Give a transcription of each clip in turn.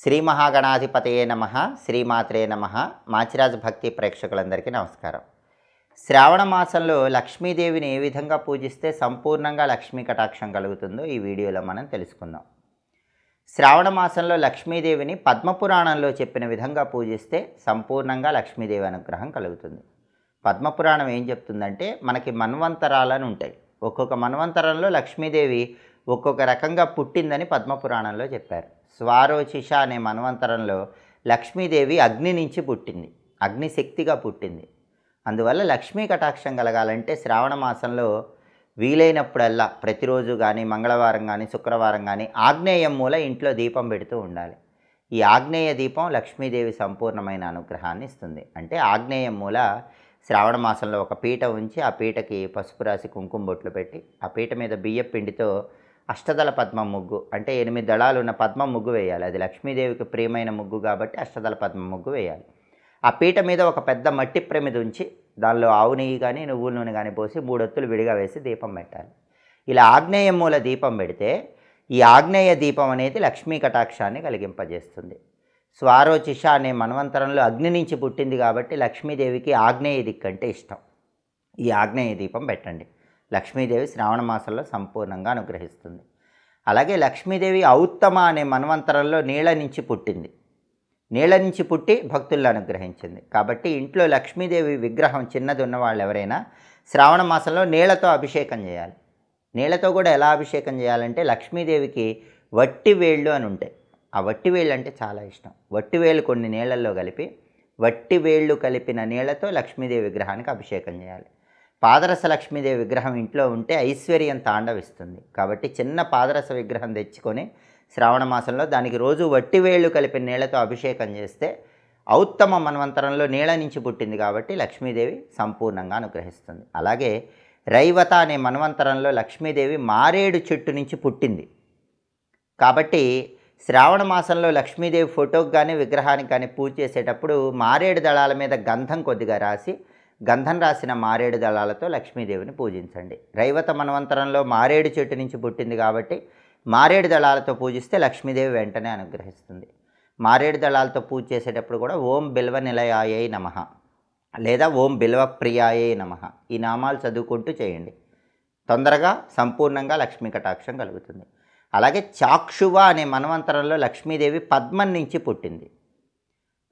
శ్రీ మహాగణాధిపతయే నమ శ్రీమాత్రే నమ. మాచిరాజు భక్తి ప్రేక్షకులందరికీ నమస్కారం. శ్రావణ మాసంలో లక్ష్మీదేవిని ఏ విధంగా పూజిస్తే సంపూర్ణంగా లక్ష్మీ కటాక్షం కలుగుతుందో ఈ వీడియోలో మనం తెలుసుకుందాం. శ్రావణ మాసంలో లక్ష్మీదేవిని పద్మపురాణంలో చెప్పిన విధంగా పూజిస్తే సంపూర్ణంగా లక్ష్మీదేవి అనుగ్రహం కలుగుతుంది. పద్మపురాణం ఏం చెప్తుందంటే మనకి మన్వంతరాలను ఉంటాయి. ఒక్కొక్క మన్వంతరంలో లక్ష్మీదేవి ఒక్కొక్క రకంగా పుట్టిందని పద్మపురాణంలో చెప్పారు. స్వారోచిష అనే మన్వంతరంలో లక్ష్మీదేవి అగ్ని నుంచి పుట్టింది. అగ్నిశక్తిగా పుట్టింది. అందువల్ల లక్ష్మీ కటాక్షం కలగాలంటే శ్రావణ మాసంలో వీలైనప్పుడల్లా ప్రతిరోజు కానీ మంగళవారం కానీ శుక్రవారం కానీ ఆగ్నేయం మూల ఇంట్లో దీపం పెడుతూ ఉండాలి. ఈ ఆగ్నేయ దీపం లక్ష్మీదేవి సంపూర్ణమైన అనుగ్రహాన్ని ఇస్తుంది. అంటే ఆగ్నేయం మూల శ్రావణ మాసంలో ఒక పీట ఉంచి ఆ పీటకి పసుపు రాసి కుంకుమ బొట్లు పెట్టి ఆ పీట మీద బియ్యం పిండితో అష్టదళ పద్మ ముగ్గు అంటే ఎనిమిది దళాలు ఉన్న పద్మ ముగ్గు వేయాలి. అది లక్ష్మీదేవికి ప్రియమైన ముగ్గు కాబట్టి అష్టదళ పద్మ ముగ్గు వేయాలి. ఆ పీట మీద ఒక పెద్ద మట్టి ప్రమిద ఉంచి దానిలో ఆవు నెయ్యి కానీ నువ్వుల నూనె కానీ పోసి మూడొత్తులు విడిగా వేసి దీపం పెట్టాలి. ఇలా ఆగ్నేయ మూల దీపం పెడితే ఈ ఆగ్నేయ దీపం అనేది లక్ష్మీ కటాక్షాన్ని కలిగింపజేస్తుంది. స్వారోచిష అనే మన్వంతరంలో అగ్ని నుంచి పుట్టింది కాబట్టి లక్ష్మీదేవికి ఆగ్నేయ దిక్కు అంటే ఇష్టం. ఈ ఆగ్నేయ దీపం పెట్టండి. లక్ష్మీదేవి శ్రావణ మాసంలో సంపూర్ణంగా అనుగ్రహిస్తుంది. అలాగే లక్ష్మీదేవి ఔత్తమ అనే మన్వంతరంలో నీళ్ళ నుంచి పుట్టింది. నీళ్ళ నుంచి పుట్టి భక్తులను అనుగ్రహించింది. కాబట్టి ఇంట్లో లక్ష్మీదేవి విగ్రహం చిన్నది ఉన్న వాళ్ళు ఎవరైనా శ్రావణ మాసంలో నీళ్ళతో అభిషేకం చేయాలి. నీళ్ళతో కూడా ఎలా అభిషేకం చేయాలంటే లక్ష్మీదేవికి వట్టి వేళ్ళు అని ఉంటాయి. ఆ వట్టి వేళ్ళు అంటే చాలా ఇష్టం. వట్టి వేళ్ళు కొన్ని నీళ్ళల్లో కలిపి వట్టి వేళ్ళు కలిపిన నీళ్ళతో లక్ష్మీదేవి విగ్రహానికి అభిషేకం చేయాలి. పాదరస లక్ష్మీదేవి విగ్రహం ఇంట్లో ఉంటే ఐశ్వర్యం తాండవిస్తుంది. కాబట్టి చిన్న పాదరస విగ్రహం తెచ్చుకొని శ్రావణ మాసంలో దానికి రోజు వట్టి వేళ్ళు కలిపిన నీళ్ళతో అభిషేకం చేస్తే ఔత్తమ మన్వంతరంలో నీళ్ళ నుంచి పుట్టింది కాబట్టి లక్ష్మీదేవి సంపూర్ణంగా అనుగ్రహిస్తుంది. అలాగే రైవత అనే మన్వంతరంలో లక్ష్మీదేవి మారేడు చెట్టు నుంచి పుట్టింది. కాబట్టి శ్రావణ మాసంలో లక్ష్మీదేవి ఫోటోకి కానీ విగ్రహానికి కానీ పూజ చేసేటప్పుడు మారేడు దళాల మీద గంధం కొద్దిగా రాసి గంధం రాసిన మారేడు దళాలతో లక్ష్మీదేవిని పూజించండి. రైవత మన్వంతరంలో మారేడు చెట్టు నుంచి పుట్టింది కాబట్టి మారేడు దళాలతో పూజిస్తే లక్ష్మీదేవి వెంటనే అనుగ్రహిస్తుంది. మారేడు దళాలతో పూజ చేసేటప్పుడు కూడా ఓం బిల్వ నిలయాయే నమ లేదా ఓం బిల్వ ప్రియాయే నమ ఈ నామాలు చదువుకుంటూ చేయండి. తొందరగా సంపూర్ణంగా లక్ష్మీ కటాక్షం కలుగుతుంది. అలాగే చాక్షువ అనే మన్వంతరంలో లక్ష్మీదేవి పద్మం నుంచి పుట్టింది.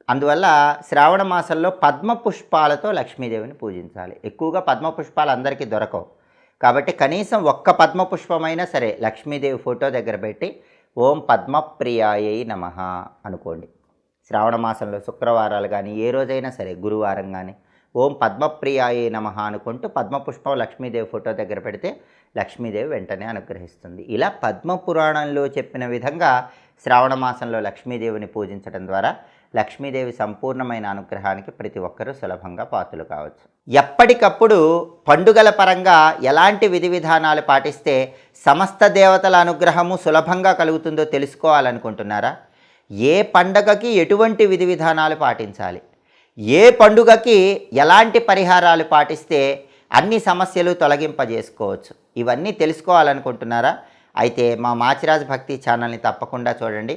అందువల్ల శ్రావణ మాసంలో పద్మ పుష్పాలతో లక్ష్మీదేవిని పూజించాలి. ఎక్కువగా పద్మ పుష్పాలు అందరికీ దొరకవు. కాబట్టి కనీసం ఒక్క పద్మ పుష్పమైనా సరే లక్ష్మీదేవి ఫోటో దగ్గర పెట్టి ఓం పద్మప్రియాయై నమ అనుకోండి. శ్రావణ మాసంలో శుక్రవారాలు కానీ ఏ రోజైనా సరే గురువారం కానీ ఓం పద్మప్రియాయే నమ అనుకుంటూ పద్మపుష్పం లక్ష్మీదేవి ఫోటో దగ్గర పెడితే లక్ష్మీదేవి వెంటనే అనుగ్రహిస్తుంది. ఇలా పద్మపురాణంలో చెప్పిన విధంగా శ్రావణ మాసంలో లక్ష్మీదేవిని పూజించడం ద్వారా లక్ష్మీదేవి సంపూర్ణమైన అనుగ్రహానికి ప్రతి ఒక్కరూ సులభంగా పాత్రలు కావచ్చు. ఎప్పటికప్పుడు పండుగల పరంగా ఎలాంటి విధి విధానాలు పాటిస్తే సమస్త దేవతల అనుగ్రహము సులభంగా కలుగుతుందో తెలుసుకోవాలనుకుంటున్నారా? ఏ పండగకి ఎటువంటి విధి విధానాలు పాటించాలి? ఏ పండుగకి ఎలాంటి పరిహారాలు పాటిస్తే అన్ని సమస్యలు తొలగింపజేసుకోవచ్చు? ఇవన్నీ తెలుసుకోవాలనుకుంటున్నారా? అయితే మా మాచిరాజ్ భక్తి ఛానల్ని తప్పకుండా చూడండి.